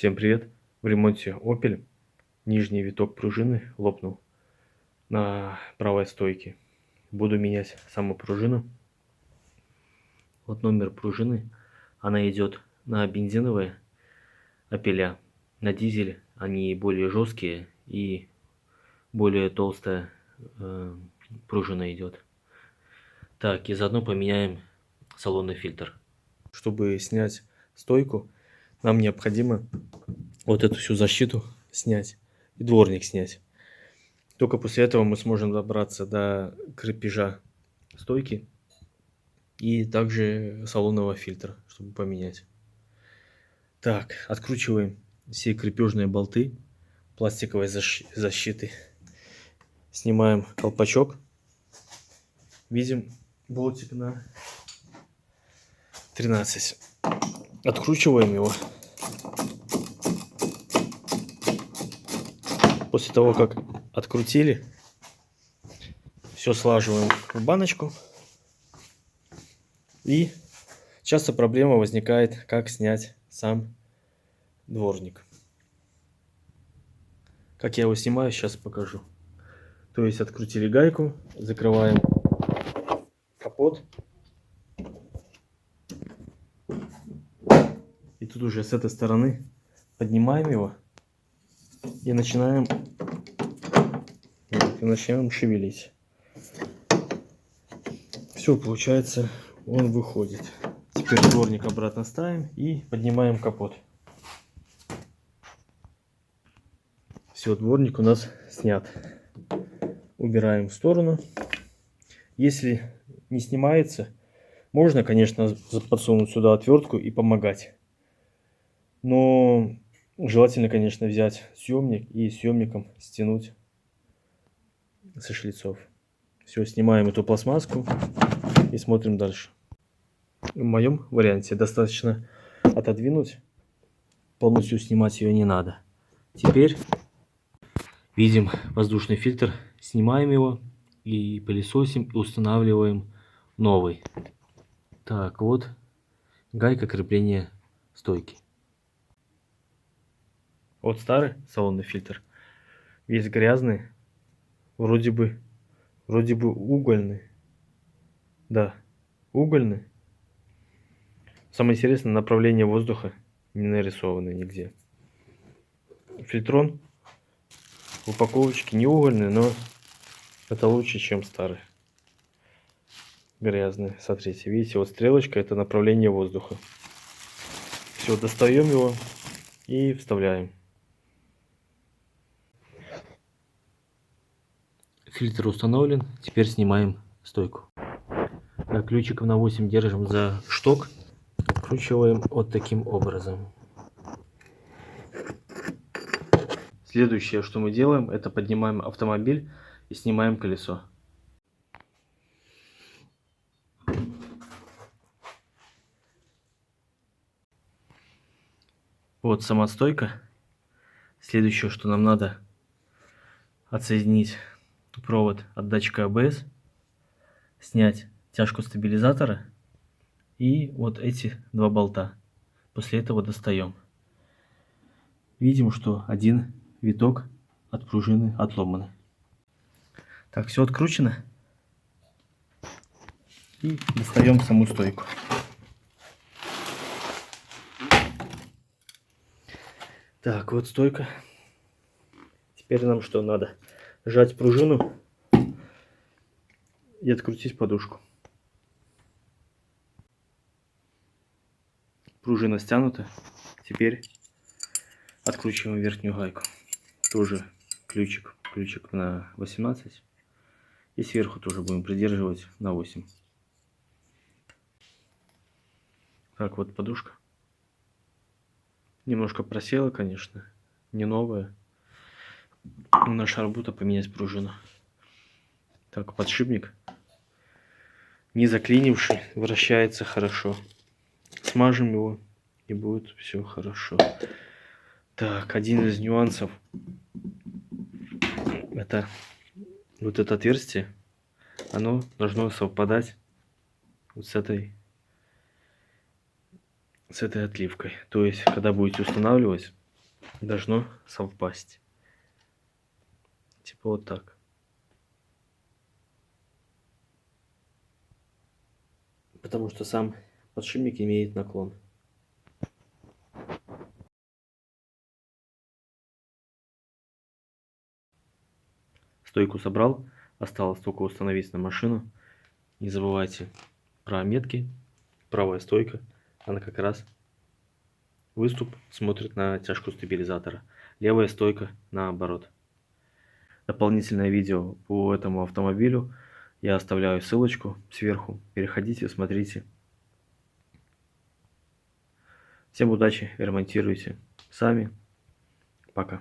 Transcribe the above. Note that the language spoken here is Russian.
Всем привет! В ремонте Opel нижний виток пружины лопнул на правой стойке. Буду менять саму пружину. Вот номер пружины. Она идет на бензиновые Opel. На дизель они более жесткие и более толстая э, пружина идет. Так, и заодно поменяем салонный фильтр. Чтобы снять стойку, нам необходимо вот эту всю защиту снять и дворник снять. Только после этого мы сможем добраться до крепежа стойки и также салонного фильтра, чтобы поменять. Так, откручиваем все крепежные болты пластиковой защиты. Снимаем колпачок. Видим болтик на 13. Откручиваем его. После того, как открутили, все слаживаем в баночку. И часто проблема возникает, как снять сам дворник. Как я его снимаю, сейчас покажу. То есть открутили гайку, закрываем капот. И тут уже с этой стороны поднимаем его и начинаем, и начинаем шевелить. Все, получается, он выходит. Теперь дворник обратно ставим и поднимаем капот. Все, дворник у нас снят. Убираем в сторону. Если не снимается, можно, конечно, подсунуть сюда отвертку и помогать. Но желательно, конечно, взять съемник и съемником стянуть со шлицов. Все, снимаем эту пластмасску и смотрим дальше. В моем варианте достаточно отодвинуть, полностью снимать ее не надо. Теперь видим воздушный фильтр, снимаем его и пылесосим и устанавливаем новый. Так, вот гайка крепления стойки. Вот старый салонный фильтр. Весь грязный. Вроде бы, вроде бы угольный. Да, угольный. Самое интересное, направление воздуха не нарисовано нигде. Фильтрон в упаковочке не угольный, но это лучше, чем старый. Грязный. Смотрите, видите, вот стрелочка это направление воздуха. Все, достаем его и вставляем. Фильтр установлен. Теперь снимаем стойку. Так, ключиком на 8 держим за шток. Откручиваем вот таким образом. Следующее, что мы делаем, это поднимаем автомобиль и снимаем колесо. Вот сама стойка. Следующее, что нам надо отсоединить провод от датчика ABS, снять тяжку стабилизатора и вот эти два болта. После этого достаем. Видим, что один виток от пружины отломан. Так, все откручено. И достаем саму стойку. Так, вот стойка. Теперь нам что надо? Сжать пружину и открутить подушку. Пружина стянута. Теперь откручиваем верхнюю гайку. Тоже ключик, ключик на 18. И сверху тоже будем придерживать на 8. Так, вот подушка. Немножко просела, конечно. Не новая. Наша работа поменять пружину. Так, подшипник. Не заклинивший, вращается хорошо. Смажем его и будет все хорошо. Так, один из нюансов. Это вот это отверстие. Оно должно совпадать вот с этой с этой отливкой. То есть, когда будете устанавливать, должно совпасть. Типа вот так. Потому что сам подшипник имеет наклон. Стойку собрал, осталось только установить на машину. Не забывайте про метки. Правая стойка, она как раз выступ смотрит на тяжку стабилизатора. Левая стойка наоборот. Дополнительное видео по этому автомобилю я оставляю ссылочку сверху. Переходите, смотрите. Всем удачи, ремонтируйте сами. Пока.